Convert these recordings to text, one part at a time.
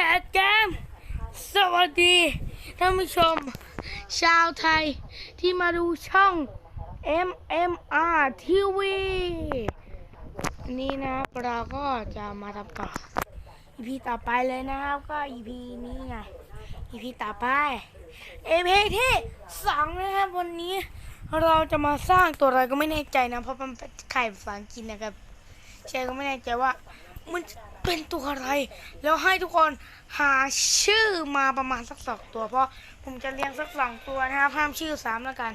ดเกมสวัสดีท่านผู้ชม ชาวไทยที่มาดูช่อง MMR TV นี่นะเราก็จะมาทำต่อ EP ต่อไปเลยนะครับ ก็ EP นี้ไง EP ต่อไป EP ที่สองนะครับวันนี้เราจะมาสร้างตัวอะไรก็ไม่แน่ใจนะ เพราะมันเป็นไข่ภาษาอังกฤษนะครับเชก็ไม่แน่ใจว่ามัน เป็นตัวอะไร แล้วให้ทุกคนหาชื่อมาประมาณสักสองตัว เพราะผมจะเรียงสักสองตัวนะครับห้ามชื่อสามแล้วกัน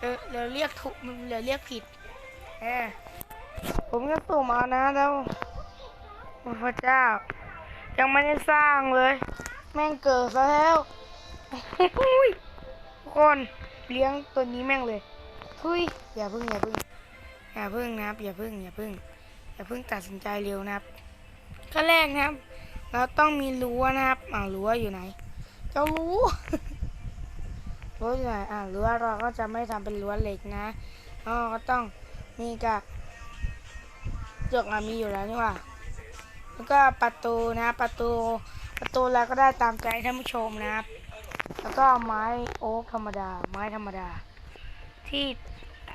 เออเดี๋ยวเรียกถูกเดี๋ยวเรียกผิดเออผมก็สุ่มานะแล้วพระเจ้า ยังไม่ได้สร้างเลย แม่งเกิดซะแล้วทุกคนเลี้ยงตัวนี้แม่งเลยทุยอย่าพึ่งอย่าพึ่งอย่าพึ่งนะครับอย่าพึ่งอย่าพึ่งอย่าพิ่งตัดสินใจเร็วนะครับ ขั้นแรกนะครับ เราต้องมีรั้วนะครับอ่ารั้วอยู่ไหน เจ้ารั้วรั้วอยู่ไหนอ่ารั้วเราก็จะไม่ทำเป็นรั้วเหล็กนะอ๋อก็ต้องมีกับจกอะมีอยู่แล้วนี่ว่าแล้วก็ประตูนะ ประตูประตูเราก็ได้ตามใจท่านผู้ชมนะครับ แล้วก็ไม้โอ๊กธรรมดา ไม้ธรรมดา ที่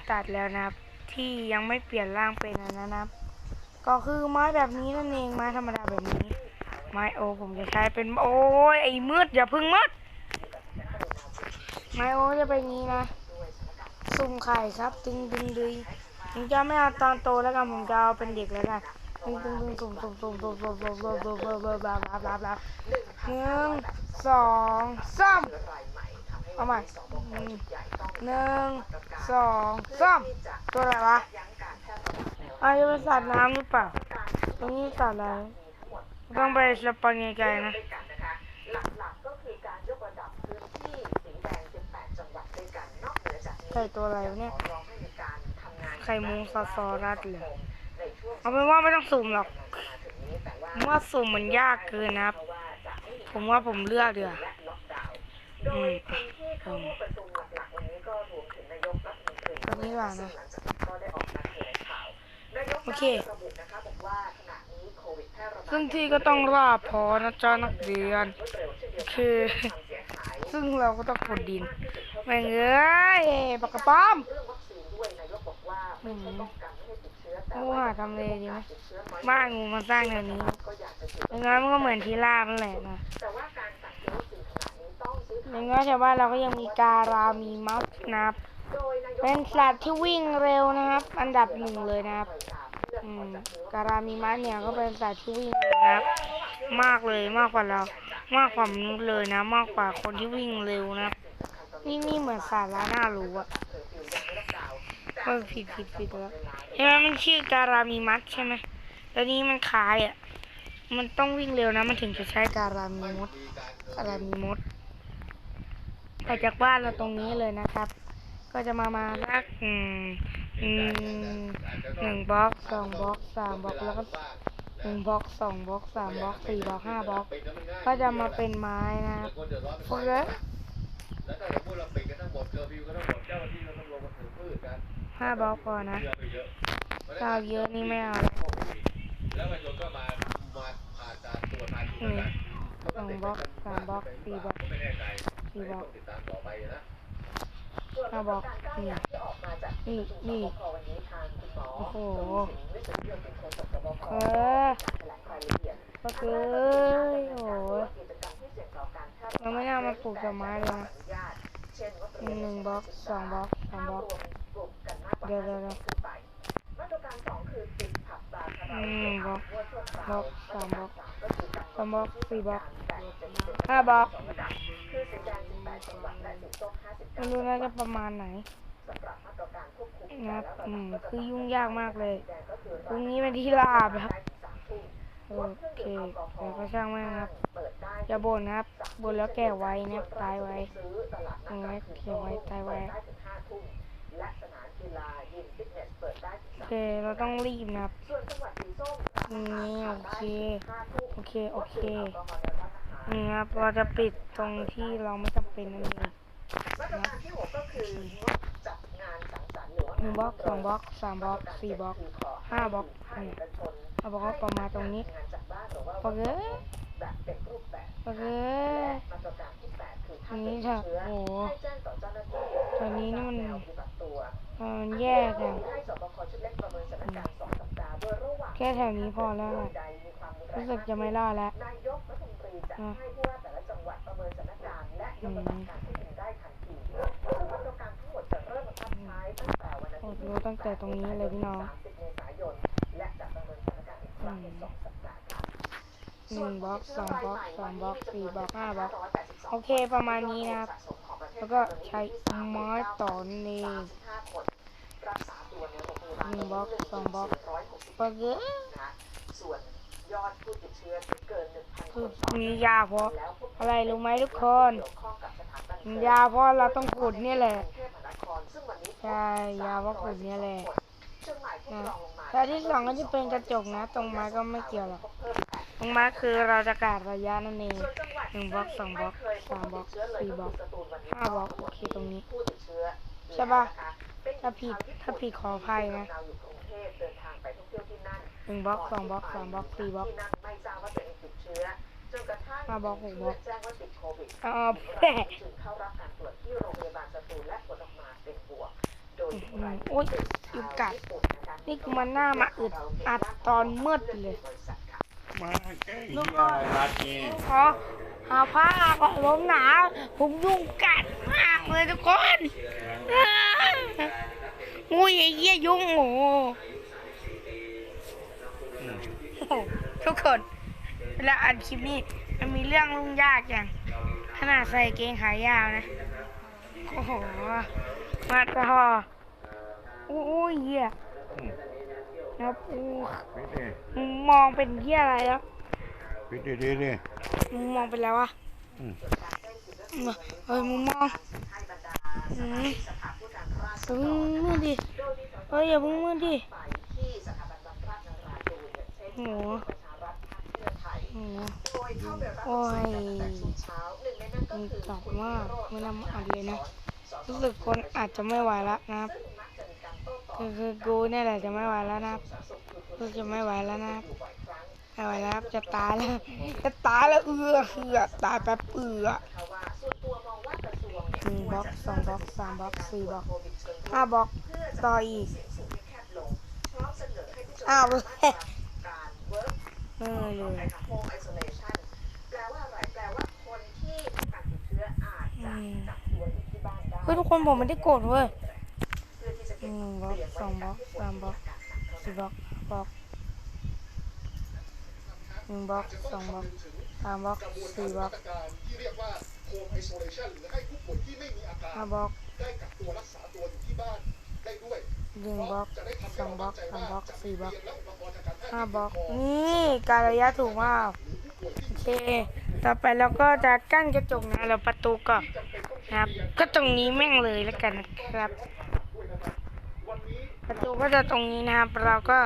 ตัดแล้วนะครับ ที่ยังไม่เปลี่ยนร่างเป็นนนั้นนะครับ ก็คือไม้แบบนี้นั่นเองไม้ธรรมดาแบบนี้ ไม้โอผมจะใช้เป็นโอ้ยไอ้มืดอย่าพึ่งมืดไม้โอจะเป็นงี้นะสุ่มไข่ครับดึงดึงดึงผมจะไม่เอาตอนโตแล้วกันผมจะเอาเป็นเด็กแล้วกันดึงดึงดึงสุ่มสุ่มสุ่มสุ่มสุ่มสุ่มสุ่มสุ่มสุ่มสุ่มสุ่มบลาบลาบลาบลาหนึ่งสองสามเอาใหม่หนึ่งหนึ่งสองสามตัวอะไรวะ อาจจะเป็นสัตว์น้ำหรือเปล่าตรงนี้สัตว์อะไรต้องไปสปอนไกลๆนะไข่ตัวอะไรวะเนี่ย ไข่มุงซอซอรัดเลยเอาเป็นว่าไม่ต้องสุ่มหรอกผมว่าสุ่มมันยากเกินนะครับ ผมว่าผมเลือกเดืออืมอืมตรงนี้ว่านะโอเค ซึ่งที่ก็ต้องราบพอนะจ๊ะนักเรียนคือซึ่งเราก็ต้องขุดดินแม่งเอ้ยปากกระป้อมไม่มีงูหาทำเลดีไหมบ้านงูมาสร้างแถวนี้อย่างนั้นมันก็เหมือนที่ราบนั่นแหละนะอย่างนั้นชาวบ้านเราก็ยังมีการามีมัสนะครับเป็นสัตว์ที่วิ่งเร็วนะครับ อันดับหนึ่งเลยนะครับอืม การามีมัสเนี่ยก็เป็นสัตว์ที่วิ่งเร็วนะครับ มากเลยมากกว่าเรา มากกว่ามนุษย์เลยนะ มากกว่าคนที่วิ่งเร็วนะครับนี่นี่เหมือนสัตว์ละน่ารู้อะเออผิดผิดผิดแล้วใช่ไหมมันชื่อการามีมัสใช่ไหมแล้วนี้มันคล้ายอะมันต้องวิ่งเร็วนะ มันถึงจะใช้การามีมดการามีมดไปจากบ้านเราตรงนี้เลยนะครับ ก็จะมามาสักอืม อืมหนึ่งบล็อกสองบล็อกสามบล็อกแล้วก็หนึ่งบล็อกสองบล็อกสามบล็อกสี่บล็อกห้าบล็อก ก็จะมาเป็นไม้นะครับโอเคแล้วถ้าสมมติเราปิดกันทั้งหมดเคอร์ฟิวกันทั้งหมดเจ้าหน้าที่ก็ต้องลงมาถือพืชกันห้าบล็อกพอนะเยอะไปเยอะถ้าเอาเยอะนี่ไม่เอาแล้วประชาชนก็มามาผ่านการตรวจผ่านดูอืมกันสองบล็อกสามบล็อกสี่บล็อกไม่แน่ใจสี่บล็อก ต้ามต่อไปนะห้าบล็อกนี่นี่นี่โอ้โหเออก็เกยโอ้โหเราไม่น่ามาปลูกดอกไม้เลยนะหนึ่งบล็อกสองบล็อกสามบล็อกเดี๋ยวเดี๋ยวเดี๋ยวอืมบล็อกบล็อกสามบล็อกสามบล็อกสี่บล็อกห้าบล็อก ไม่รู้น่าจะประมาณไหนนะครับอืมคือยุ่งยากมากเลยตรงนี้เป็นที่ราบครับ โอเคแต่ก็ช่างแม่ครับ อย่าบ่นนะครับ บ่นแล้วแก่ไว้นะครับ ตายไว้เอาไว้เก็บไว้ตายไว้โอเค เราต้องรีบนะครับนี่โอเค โอเค โอเค นี่ครับเราจะปิดตรงที่เราไม่จำเป็นนั่นเองมาตรการที่หกก็คือดมือนึ่งบล็อกสองบล็อกสามบล็อกสี่บล็อกห้าบล็อกนี่เอาบล็อกประมาณตรงนี้ปะเก้แเปะเก้มาตรการที่แปดคือถ้เป็นเชื้อให้ต่อเจ้น้าที่ตอนนี้นี่มันมันแย่กันแค่แถวนี้พอแล้วรู้สึกจะไม่ล่าแล้ว จะให้ผู้ว่าแต่ละจังหวัดประเมินสถานการณ์และยกระดับการควบคุมได้ทันทีซึ่งมาตรการทั้งหมดจะเริ่มบังคับใช้ตั้งแต่วันอาทิตย์โหตั้งแต่ตรงนี้เลยพี่น้อง30เมษายนและจะประเมินสถานการณ์อีกครั้งในสองสัปดาห์ค่ะหนึ่งบล็อกสองบล็อกสามบล็อกสี่บล็อกห้าบล็อกโอเคประมาณนี้นะครับแล้วก็ใช้ไม้ต่อนี่รักษาตัวในงหนึ่งบล็อกสองบล็อก160ก็เยอะนะส่วน ยอดผู้ติดเชื้อที่เกิน1,000คือคนมียาเพราะแล้วพบอะไรรู้ไหมทุกคนเกี่ยวข้องกับสถานบันเทิงยาเพราะเราต้องขุดนี่แหละกรุงเทพมหานครซึ่งวันนี้ใช่ยาเพราะขุดนี่แหละเชียงใหม่ที่นะรองลงมาแต่ที่สองก็จะเป็นกระจกนะ ตรงไม้ก็ไม่เกี่ยวหรอกตรงไม้คือเราจะกาดระยะนั่นเองส่วนจังหวัดหนึ่งบล็อกสองบล็อกสามบล็อกสี่บล็อกห้าบล็อกโอเคตรงนี้ผู้ติดเชื้อใช่ปะเป็นถ้าผิดถ้าผิดขออภัยนะ นั่นหนึ่งบล็อกสองบล็อกสามบล็อกสี่บล็อกที่นั่นไม่ทราบว่าตัวเองติดเชื้อจนกระทั่งห้าบล็อกหกบล็อกแจ้งว่าติดโควิดอ๋อแปะจึงเข้ารับการตรวจที่โรงพยาบาลสตูลและผลออกมาเป็นบวกโดยรายโอ๊ยยุงกัดนี่คือมันหน้ามาอึดอัดตอนมืดเลยมาแก้เหี้ยอะไรรัดนี่ขอหาผ้าก่อนลมหนาวผมยุงกัดมากเลยทุกคนอ้าวงูไอ้เหี้ยยุงโอ้โหโอ้โห ทุกคนเวลาอัดคลิปนี้มันมีเรื่องลุ่งยากอย่าง ขนาดใส่เกงขายาวนะ โอ้โห มาตอโอ้ยเหี้ยนะครับอู้ปิดดิมึงมองเป็นเหี้ยอะไรแล้วปิดดิดิดิมึงมองเป็นแล้ววะอืมเฮ้ยมึงมองอืมอย่าเพิ่งมืดดิเฮ้ยอย่าเพิ่งมืดดิโหโหโอ้ยมึงตอบมากไม่นำอัดเลยนะรู้สึกคนอาจจะไม่ไหวแล้วนะครับคือคือกูเนี่ยแหละจะไม่ไหวแล้วนะครับกูจะไม่ไหวแล้วนะครับไม่ไหวแล้วครับจะตายแล้วจะตายแล้วเอือเอือตายแป๊บเอือหนึ่งบล็อกสองบล็อกสามบล็อกสี่บล็อกห้าบล็อกต่ออีกอ้าว เออเลยค่ะแปลว่าอะไรแปลว่าคนที่ติดเชื้ออาจจะกักตัวอยู่ที่บ้านได้เฮ้ยทุกคนผมไม่ได้โกรธเว้ยเพื่อที่จะหเก็บนึ่งบล็อกสองบล็อกสามบล็อกสี่บล็อกบล็อกหนึ่งบล็อกสองบล็อกสามบล็อกสี่บล็อกห้าการห้าบล็อกได้กักตัวรักษาตัวอยู่ที่บ้านได้ด้วย หนึ่งบล็อกสองบล็อกสามบล็อกสี่บล็อกซ์ห้าบล็อกนี่การระยะถูกมากโอเค ต่อไปเราก็จะกั้นกระจกนะแล้วประตูก็นะครับ ก็ตรงนี้แม่งเลยแล้วกันนะครับ ประตูก็จะตรงนี้นะครับเราก็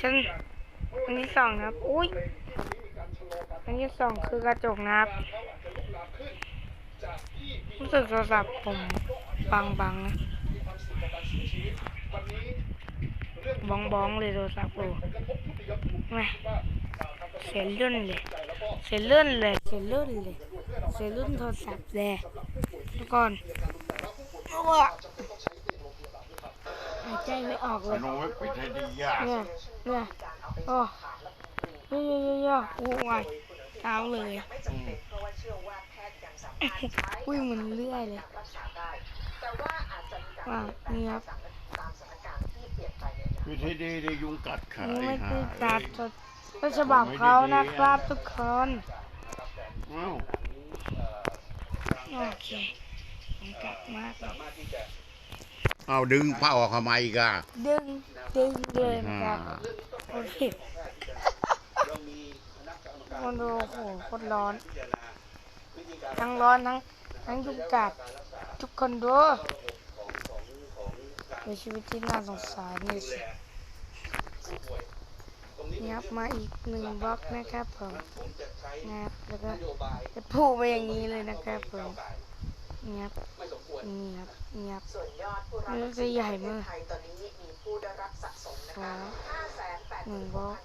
ชั้นอันที่สองนะครับอุ้ยอันที่สองคือกระจกนะครับรู้สึกโทรศัพท์ผมบังบังๆนะ บ้องบ้องๆเลยโทรศัพท์โอ้แม่เสียรุ่นเลย เสียรุ่นเลย เสียรุ่นเลย เสียรุ่นโทรศัพท์เลยทุกคนเอาอะหายใจไม่ออกเลสยนุกไว้ปิดให้ดียากเนี่ยเนี่ยโอ้เยอะเยอะเยอะโอ้ยเท้าเลยอืมเพราะว่าเชื่อว่าแพทย์ยังสามารถใช้อุ้ยเหมันเลื่อยเลยรักษาได้แต่ ว่าอาจจะมีการว่าเปลี่ยนแปลงนี่ครับตามสถานการณ์ที่เปลี่ยนไปในอนาคตปิดให้ดีดิยุงกัดขานี่ไอ้ไม่ห่าคือเอ้จัดยจดก็ฉบับเขานะครับทุกคนเอ้าโอเคผมกลับมากเลยเอาดึงผ้าออกทำไมอีกอะดึงดึงเลยนะอ่าครับโอเคมันดูโอ้โหโคตรร้อน ทั้งร้อนทั้งทั้งยุงกัดทุกคนดู เป็นชีวิตที่น่าสงสารนี่สินี่ครับมาอีกหนึ่งบล็อกนะครับผมนะครับแล้วก็จะพูดไปอย่างนี้เลยนะครับผมนี่ครับนี่ครับนี่ครับส่วนยอดผู้รับมันวัคจะซีนใหญ่ในประเทมาศกไทยตอนนี้มีผู้ได้รับสะสมนะคะหนึ่งบล็อก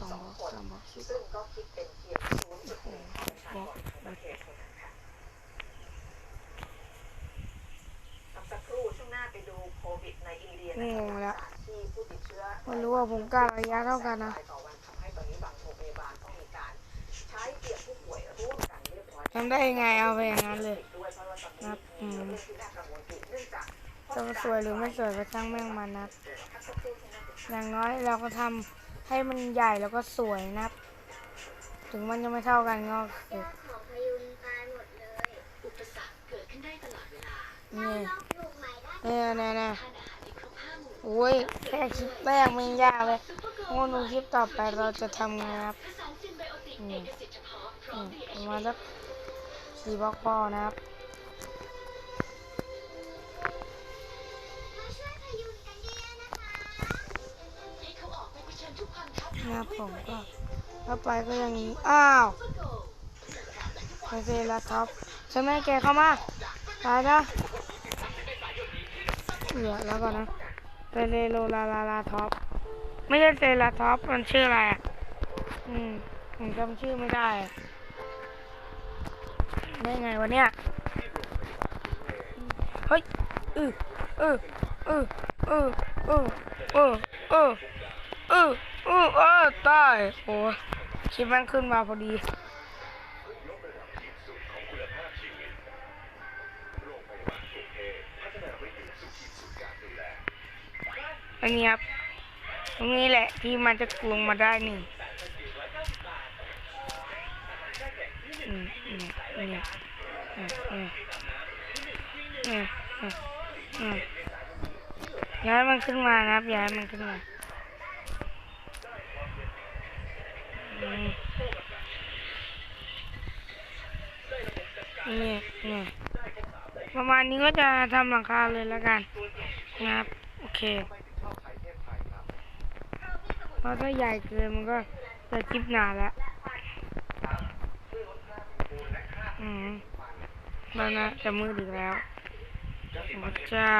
สองบล็อก586,032คนสามบล็อกซึ่งก็คิดเป็นเพียงการระยะเท่ากันนะต่อ โควิดในอินเดียงงแล้วที่ผู้ติดเชื้อมันรู้ว่าผมกล้าระยะเท่ากันนะทำได้ยังไงเอาไปอย่างนั้นเลยนัะอืมจะสวยหรือไม่สวยก็ช่างแม่งมันนะอย่างน้อยเราก็ทำให้มันใหญ่แล้วก็สวยนะถึงมันจะไม่เท่ากันก็คือนี่ เนี่ยนะนะโอ้ยแค่คลิปแรกมันยากเลยโอ้ดูคลิปต่อไปเราจะทำไงครับนี่มาสักสีบล็อกพอนะครับนะผมก็ถ้าไปก็อย่างนี้ อ้าวไปเซลาท็อปฉันไม่แกเข้ามาตายนะ เหลือแล้วก่อนนะเซเลโลลาลาลาท็อปไม่ใช่เซราท็อปมันชื่ออะไรอะอืมผมจำชื่อไม่ได้ ได้ไงวะเนี่ยเฮ้ยเออเออเออเออเออเออเออเออเออเออตายโอ้ยคลิปมันขึ้นมาพอดี อันนี้ครับ ตรงนี้แหละที่มันจะกลวงมาได้นี่ย้ายมันขึ้นมานะครับย้ายมันขึ้นมาเนี่ยเนี่ยประมาณนี้ก็จะทำหลังคาเลยแล้วกันนะครับ โอเค เพราะถ้าใหญ่เกินมันก็จะคลิปหนาแล้วอืมแล้วนะจะมืดอีกแล้วพระเจ้า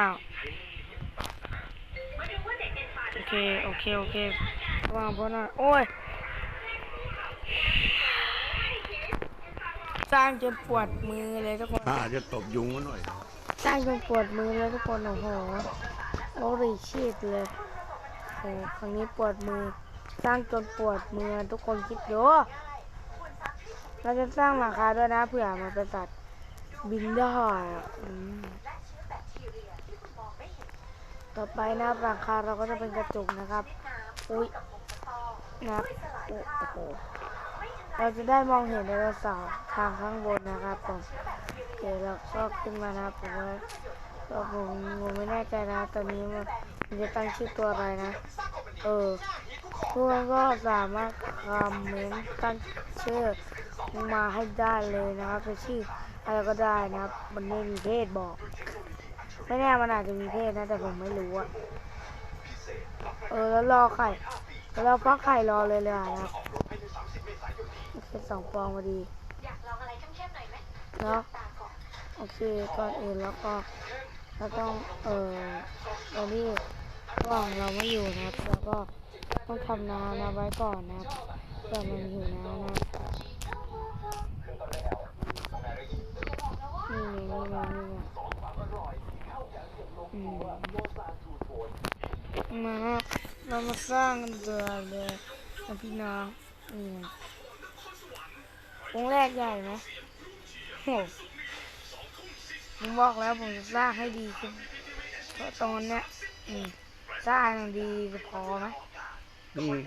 โอเค โอเค โอเควางพอหน่อยโอ้ยสร้างจนปวดมือเลยทุกคนถ้าจะตบยุงมาหน่อย สร้างจนปวดมือเลยทุกคน โอ้โหโอ้รีชีดเลย โอ้ครั้งนี้ปวดมือ สร้างจนปวดมือทุกคนคิดดูเราจะสร้างหลังคาด้วยนะเผื่อมันเป็นสัตว์บินได้อะอืมต่อไปนะรับหลังคาเราก็จะเป็นกระจกนะครับอุ้ยนะโอ้โหเราจะได้มองเห็นไดโนเสาร์ทางข้างบนนะครับผมโอเคเราก็ขึ้นมานะครับผมว่าก็ผมผมไม่แน่ใจนะตอนนี้มัน มันจะตั้งชื่อตัวอะไรนะ เออทุกก็สามารถคอมเมนต์ตั้งชื่อมาให้ได้เลยนะครับเป็นชื่ออะไรก็ได้นะครับ มันไม่มีเพศบอก ไม่แน่มันอาจจะมีเพศนะ แต่ผมไม่รู้อะเออแล้วรอไข่แล้วเราฟักไข่รอเลยเลยนะครับเป็นสองฟองพอดีเนอยไหมเนาะโอเคก่อนอื่นแล้วก็เราต้องเออตอนนี้ กล่องเราไม่อยู่นะครับแล้วก็ต้องทำน้ำนะไว้ก่อนนะครับเพื่อมันหิวน้ำนะครับนี่นี่นี่ไงอืมมาครับเรามาสร้างกันเดือเลยนะพี่น้องนี่ไงแรกใหญ่ไหมโหผมบอกแล้วผมจะสร้างให้ดีขึ้นเพราะตอนเนี้ยอืม สร้างดีจะพอไหมอืม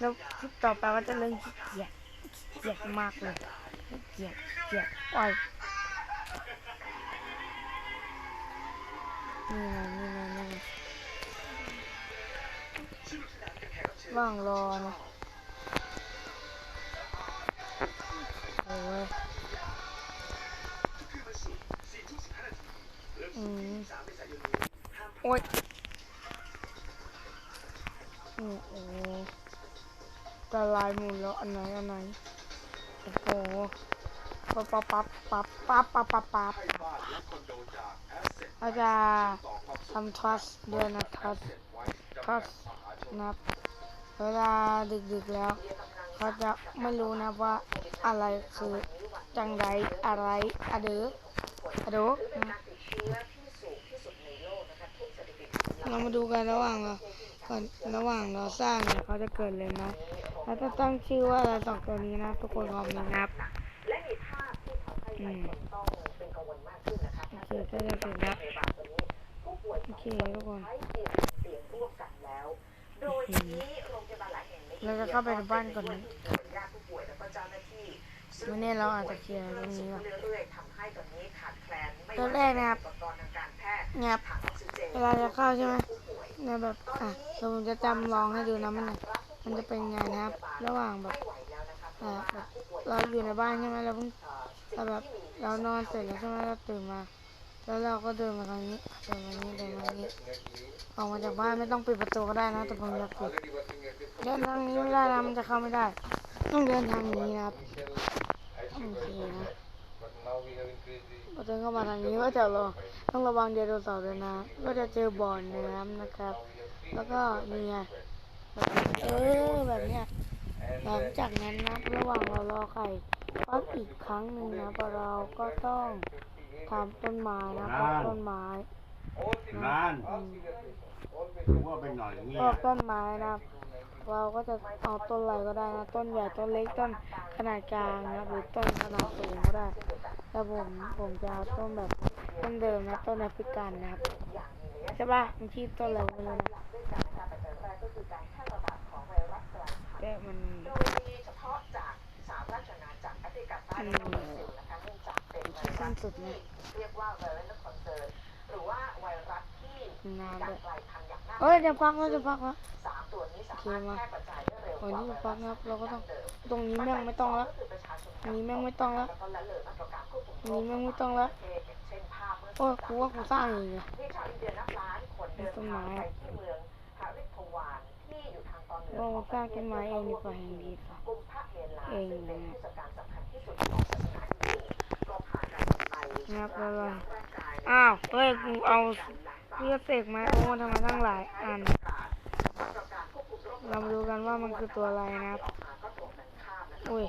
แล้วคลิปต่อไปก็จะเรื่องขี้เกียจขี้เกียจมากเลยขี้เกียจขี้เกียจโอ้ยนี่ไงนี่ไงนี่ไงว่างรอนะโอ้ยอืมโอ้ย โอ้โหตะลายหมุนแล้วอันไหนอันไหนโอ้โหปั๊บปั๊บปั๊บปั๊บปั๊บปั๊บปั๊บปั๊บเราจะทำทอสด้วยนะทอสทอสนะครับเวลาดึกๆแล้วเขาจะไม่รู้นะว่าอะไรคือจังไรอะไรอะเดออะโดนะเรามาดูกันระหว่างเรา ก่อนระหว่างเราสร้างเนี่ยเขาจะเกิดเลยนะเราจะตั้งชื่อว่าอะไรสองตัวนี้นะทุกคนคอมเมนต์นะครับองเป็นกังวลมโอเคก็จะเสร็จแล้วในบางตัวนี้ผู้ป่วยโอเคทุกคนเราจะเข้าไปในบ้านก่อนนะวันนี้เราอาจจะเคลียร์ตรงนี้ก่อนเรื่อยๆทำให้ตอนนี้ขาดแคลนไม่ตัวแรกนะครับอุปกรการแพทย์เงียบถังเวลาจะเข้าใช่ไหม นี่ยแบบอะเดี๋ยวผมจะจำลองให้ดูนะมันมันจะเป็นไงนะครับ ระหว่างแบบแล้วนะคะอะแบบเราอยู่ในบ้านใช่ไหมเราเพิ่งเราแบบเรานอนเสร็จแล้วใช่ไหมเราตื่นมา แล้วเราก็เดินมาทางนี้เดินมานี้เดินมาทางนี้ออกมาจากบ้านไม่ต้องปิดประตูก็ได้นะแต่ผมอยากปิดเดินทางนี้ไม่ได้นะมันจะเข้าไม่ได้ ต้องเดินทางนี้นะครับโอเคนะ พอเดินเข้ามาทางนี้ก็จะรอต้องระวังไดโนเสาร์ด้วยนะก็จะเจอบ่อน้ำนะครับ แล้วก็นี่ไงแบบเออแบบเนี้ยหลังจากนั้นนะระหว่างเรารอไข่ฟักอีกครั้งหนึ่งนะเราก็ต้องทำต้นไม้นะปลูกต้นไม้นานอืมรู้ว่าเป็นหน่อยอย่างเงี้ปยลูกต้นไม้นะเราก็จะเอาต้นอะไรก็ได้นะ ต้นใหญ่ต้นเล็กต้นขนาดกลางนะหรือต้นขนาดสูงก็ได้ แต่ผมผมจะเอาต้นแบบต้นเดิมนะต้นแอฟริกันนะครับใช่ปะมันชื่อต้นอะไรไม่รู้นะแต่มันโดยเฉพาะจากสหราชอาณาจักรแอฟริกาใต้และบราซิลนะคะเนื่องจากเป็นไวที่รัสั้นสุดนะเรียกว่าไวรัสคอนเซิร์นหรือว่าไวรัสที่การกลายพันธุ์อย่างน่าเอ้ยจะพักแล้วจะพักแล้วสามตัวนี้สาโอเคมารถมาแพร่กระจายได้ เร็วกวันว่านี้ไวจะพัรักนะครับ เราก็ต้อง ตรงนี้แม่งไม่ต้องละก็คือประชาชนอันนี้แม่งไม่ต้องละแล้วก็ละเลยมาตรการควบคุมอันนี้แม่งไม่ต้องละประเทศอย่างเช่นภาพเมื่อโอ้ยกูว่ากูสร้างเองอะที่ชานเดียนับล้านคนเดินต้นไม้ไปที่เมืองฮาริทวานที่อยู่ทางตอนเหนืองสร้างต้นไม้เองดีกว่าแห่งดีกว่าเองนะคัญที่สุดของศาสนาฮินดูก็พากับแล้วอ้าว เฮ้ย กูเอาเลือดเสกมาโอ้ทำไมตั้งหลายอัน เรามาดูกันว่ามันคือตัวอะไรนะครับอุ้ย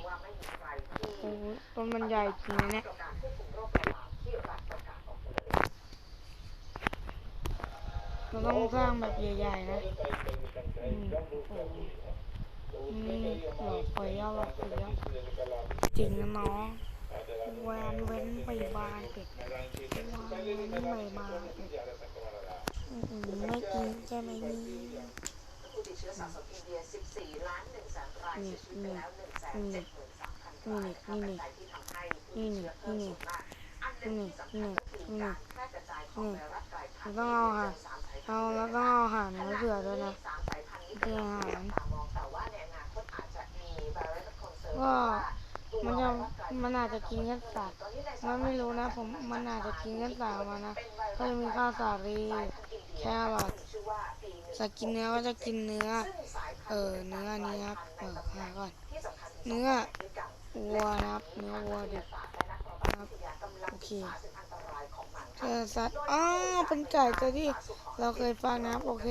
โอ้ต้นมันใหญ่จริงนะเนี่ยเราต้องสร้างแบบใหญ่ๆนะอืมโอ้โหนี่หลอกไปย่อหลอกไปย่อจริงนะน้องแวนเว้นไปบานเป็ดแวนเว้นไปบานเป็ดอืมไม่จริงใช่ไหมนี่ ผู้ติดเชื้อสะสมอินเดีย 14 ล้าน1แสนรายเสียชีวิตไปแล้ว1แสน7 3 0 0 0รายนะคะปัจจัยที่ทำให้ผู้ติดเชื้อเพิ่มสูงมากอันหนึ่งที่สำคัญก็คือการแพร่กระจายของไวรัสกลายพันธุ์ต้องเอาค่ะเอาแล้วต้องเอาอาหารมาเผื่อด้วยนะสามสายพันธุ์นี้เป็นที่จับตามองแต่ว่าในอนาคตอาจจะมีไวรัสคอนเซิร์นก็ว่า มันจะมันอาจจะกินแค่สัตว์มันไม่รู้นะ ผมมันอาจจะกินแค่สัตว์มานะก็จะมีข้าวสาลีแครอทชื่อว่า B1 สัตว์กินเนื้อก็จะกินเนื้อ เออเนื้อนี้ครับเออหาก่อนเนื้อวัวนะครับเนื้อวัวดิบศาสตร์และนักประวัติวิทยากำลังโอเคศึกษาถึงอันตรายของมันเจอสัตว์อ้าเป็นไก่ตัวที่เราเคยฟังนะครับโอเค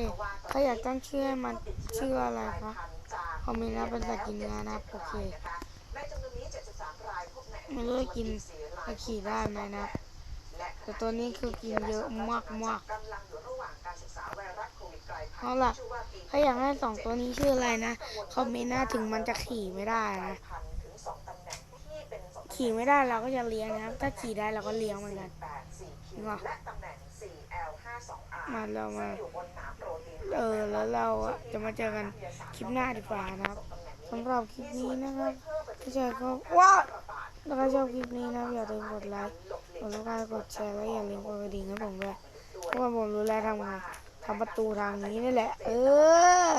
ถ้าอยากตั้งชื่อให้มันชื่ออะไรคะคอมเมนต์นะเป็นสัตว์กินเนื้อนะโอเค ในจำนวนนี้ 73 รายพบใน ไม่รู้กินจะขี่ได้ไหมนะ แต่ตัวนี้คือกินเยอะมากมากเอาล่ะชื่อว่า B ถ้าอยากให้สองตัวนี้ชื่ออะไรนะคอมเมนต์นะถึงมันจะขี่ไม่ได้นะขี่ไม่ได้เราก็จะเลี้ยงนะครับ ถ้าขี่ได้เราก็เลี้ยงเหมือนกันงอมาเรามาเออแล้วเราอะจะมาเจอกันคลิปหน้าดีกว่านะครับสำหรับคลิปนี้นะครับถ้าชอบก็ว้า ถ้าใครชอบคลิปนี้นะอย่าลืมกดไลค์กดไลค์กดแชร์และอย่าลืมกดกระดิ่งให้ผมด้วยเพราะว่าผมรู้แล้วทำไงทำประตูทางนี้นี่แหละ เออ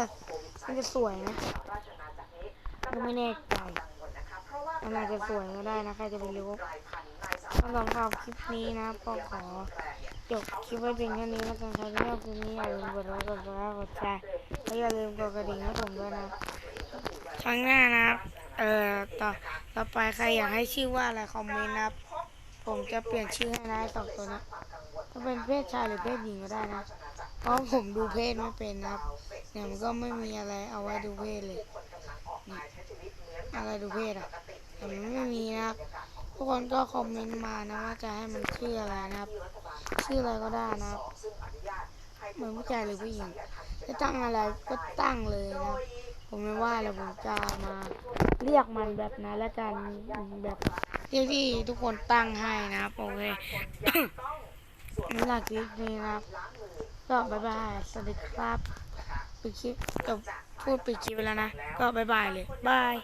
มันจะสวยนะราชอาณาจักรนี้ก็ไม่แน่ใจมันอาจจะสวยก็ได้นะใครจะไปรู้กลายพันธุ์ในสำหรับคลิปนี้นะก็ขอจบคลิปไว้เพียงแค่นี้แล้วกันครที่ชอบคลิปนี้อย่าลืมกดไลค์กดแชร์กดแชร์และอย่าลืมกดกระดิ่งให้ผมด้วยนะครั้งหน้านะครับ เอ่อต่อต่อไปใครอยากให้ชื่อว่าอะไรคอมเมนต์นะครับ ผมจะเปลี่ยนชื่อให้นะสองตัวนะถ้าเป็นเพศชายหรือเพศหญิงก็ได้นะเพราะผมดูเพศไม่เป็นนะครับ เนี่ยมันก็ไม่มีอะไรเอาไว้ดูเพศเลยนี่อะไรดูเพศอะแต่มันไม่มีนะครับทุกคนก็คอมเมนต์มานะว่าจะให้มันชื่ออะไรนะครับ ชื่ออะไรก็ได้นะครับเหมือนผู้ชายหรือผู้หญิงจะตั้งอะไรก็ตั้งเลยนะครับ ผมไม่ว่าแล้วผมจะมาเรียกมันแบบนั้นแล้วกันแบบเรียกที่ทุกคนตั้งให้นะครับโอเคนี่หลักคลิปนี้นะครับก็บายบายสวัสดีครับปิดคลิปกับพูดปิดคลิปไปแล้วนะ ก็บายบายเลยบาย